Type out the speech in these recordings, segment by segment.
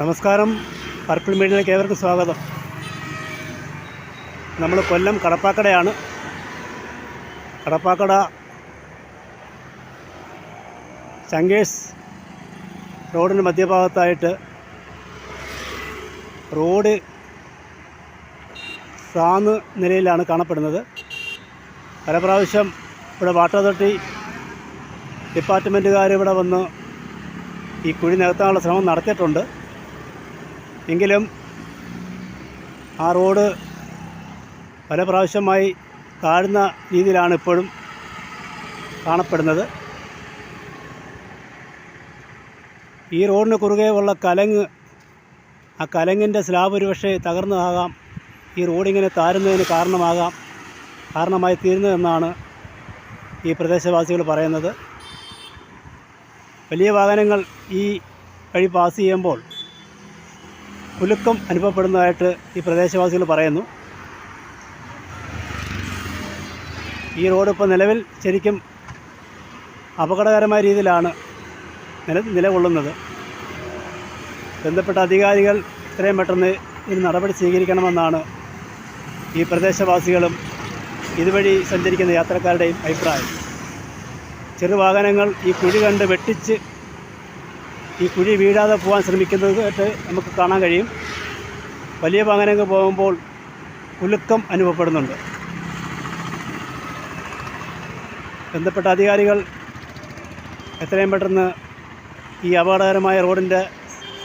നമസ്കാരം. പർപ്പിൾ മീഡിയയിലേക്ക് ഏവർക്കും സ്വാഗതം. നമ്മൾ കൊല്ലം കടപ്പാക്കടയാണ്. കടപ്പാക്കട ചങ്കേഴ്സ് റോഡിന്റെ മധ്യഭാഗത്തായിട്ട് റോഡ് സാന്ന് നിലയിലാണ് കാണപ്പെടുന്നത്. പല പ്രാവശ്യം ഇവിടെ വാട്ടർ അതോറിറ്റി ഡിപ്പാർട്ട്മെന്റുകാർ ഇവിടെ വന്ന് ഈ കുഴി നികത്താനുള്ള ശ്രമം നടത്തിയിട്ടുണ്ട്. എങ്കിലും ആ റോഡ് പല പ്രാവശ്യമായി താഴ്ന്ന രീതിയിലാണ് ഇപ്പോഴും കാണപ്പെടുന്നത്. ഈ റോഡിന് കുറുകെ ഉള്ള കലങ്ങ് ആ കലങ്ങിന്റെ സ്ലാബ് ഒരുപക്ഷെ തകർന്നതാകാം ഈ റോഡിങ്ങനെ താരുന്നതിന് കാരണമാകാം കാരണമായി തീരുന്നതെന്നാണ് ഈ പ്രദേശവാസികൾ പറയുന്നത്. വലിയ വാഹനങ്ങൾ ഈ വഴി പാസ് ചെയ്യുമ്പോൾ കുലുക്കം അനുഭവപ്പെടുന്നതായിട്ട് ഈ പ്രദേശവാസികൾ പറയുന്നു. ഈ റോഡ് ഇപ്പോൾ നിലവിൽ ശരിക്കും അപകടകരമായ രീതിയിലാണ് നില നിലകൊള്ളുന്നത്. ബന്ധപ്പെട്ട അധികാരികൾ എത്രയും പെട്ടെന്ന് ഇതിന് നടപടി സ്വീകരിക്കണമെന്നാണ് ഈ പ്രദേശവാസികളും ഇതുവഴി സഞ്ചരിക്കുന്ന യാത്രക്കാരുടെയും അഭിപ്രായം. ചെറുവാഹനങ്ങൾ ഈ കുഴി കണ്ട് വെട്ടിച്ച് ഈ കുഴി വീഴാതെ പോകാൻ ശ്രമിക്കുന്നതായിട്ട് നമുക്ക് കാണാൻ കഴിയും. വലിയ വാഹനങ്ങൾ പോകുമ്പോൾ കുലുക്കം അനുഭവപ്പെടുന്നുണ്ട്. ബന്ധപ്പെട്ട അധികാരികൾ എത്രയും പെട്ടെന്ന് ഈ അപകടകരമായ റോഡിന്റെ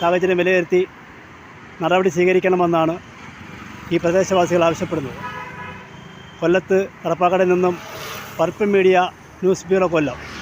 സാഹചര്യം വിലയിരുത്തി നടപടി സ്വീകരിക്കണമെന്നാണ് ഈ പ്രദേശവാസികൾ ആവശ്യപ്പെടുന്നത്. കൊല്ലത്ത് കടപ്പാക്കടയിൽ നിന്നും purple media news bureau Kollam.